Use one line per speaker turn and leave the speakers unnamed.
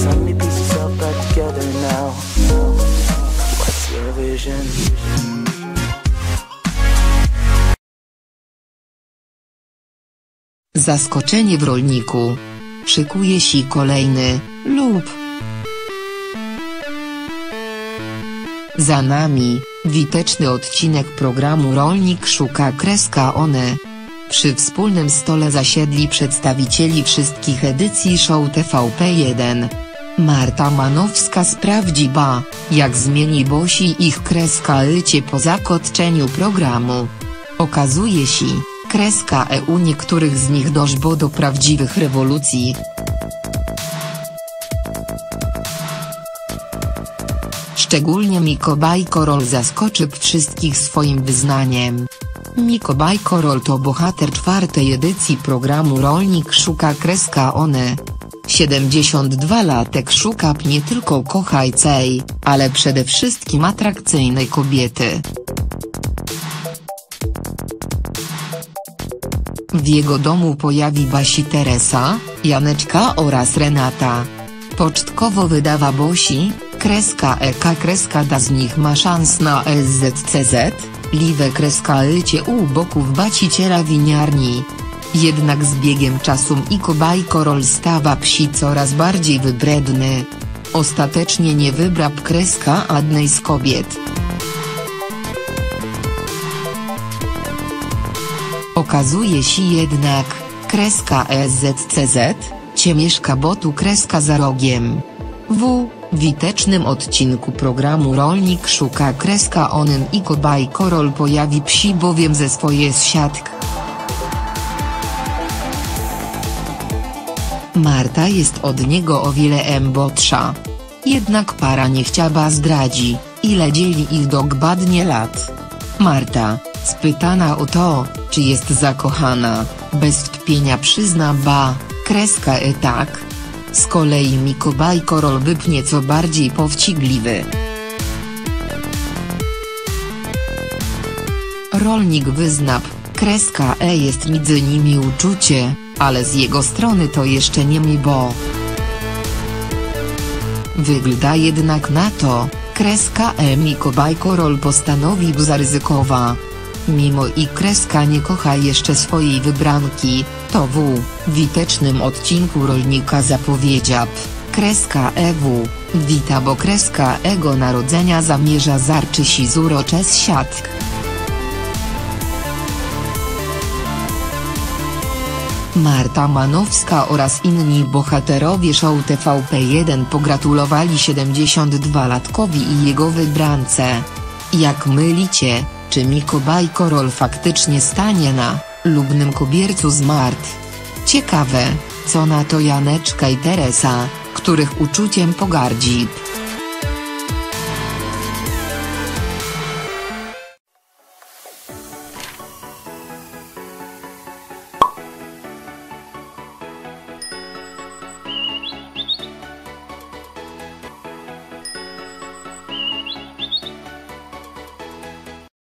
Back together now. What's your vision?
Zaskoczenie w rolniku. Szykuje się kolejny, lub. Za nami, witeczny odcinek programu Rolnik szuka kreska one. Przy wspólnym stole zasiedli przedstawicieli wszystkich edycji show TVP1. Marta Manowska sprawdzi ba, jak zmieni Bosi ich kreska ycie po zakończeniu programu. Okazuje się, kreska EU niektórych z nich doszło do prawdziwych rewolucji. Szczególnie Miko Bajkorol zaskoczy wszystkich swoim wyznaniem. Miko Bajkorol to bohater czwartej edycji programu Rolnik szuka kreska one. 72-latek szuka nie tylko kochajcej, ale przede wszystkim atrakcyjnej kobiety. W jego domu pojawi Basi Teresa, Janeczka oraz Renata. Pocztkowo wydawa Bosi, kreska EK kreska da z nich ma szans na SZCZ, liwe kreska ycie u boków baciciela winiarni. Jednak z biegiem czasu Iko Bajkorol stawa psi coraz bardziej wybredny. Ostatecznie nie wybra kreska adnej z kobiet. Okazuje się jednak, kreska SZCZ, ciemieszka botu kreska za rogiem. W witecznym odcinku programu Rolnik szuka kreska onym i Kobaj Korol pojawi psi bowiem ze swoje siatk. Marta jest od niego o wiele embotsza. Jednak para nie chciała zdradzi, ile dzieli ich dokładnie lat. Marta, spytana o to, czy jest zakochana, bez wtpienia przyzna ba, kreska e tak. Z kolei Miko Bajkorol byb nieco bardziej powścigliwy. Rolnik wyznap, kreska e jest między nimi uczucie, ale z jego strony to jeszcze nie mi bo. Wygląda jednak na to, kreska e Miko Bajkorol postanowił zaryzykowa. Mimo i kreska nie kocha jeszcze swojej wybranki, to w witecznym odcinku rolnika zapowiedział, kreska EW, wita bo kreska ego narodzenia zamierza zarczy si z uroczes siatk. Marta Manowska oraz inni bohaterowie show TVP1 pogratulowali 72-latkowi i jego wybrance. Jak mylicie, czy Miko Bajkorol faktycznie stanie na lubnym kobiercu z Mart? Ciekawe, co na to Janeczka i Teresa, których uczuciem pogardzi.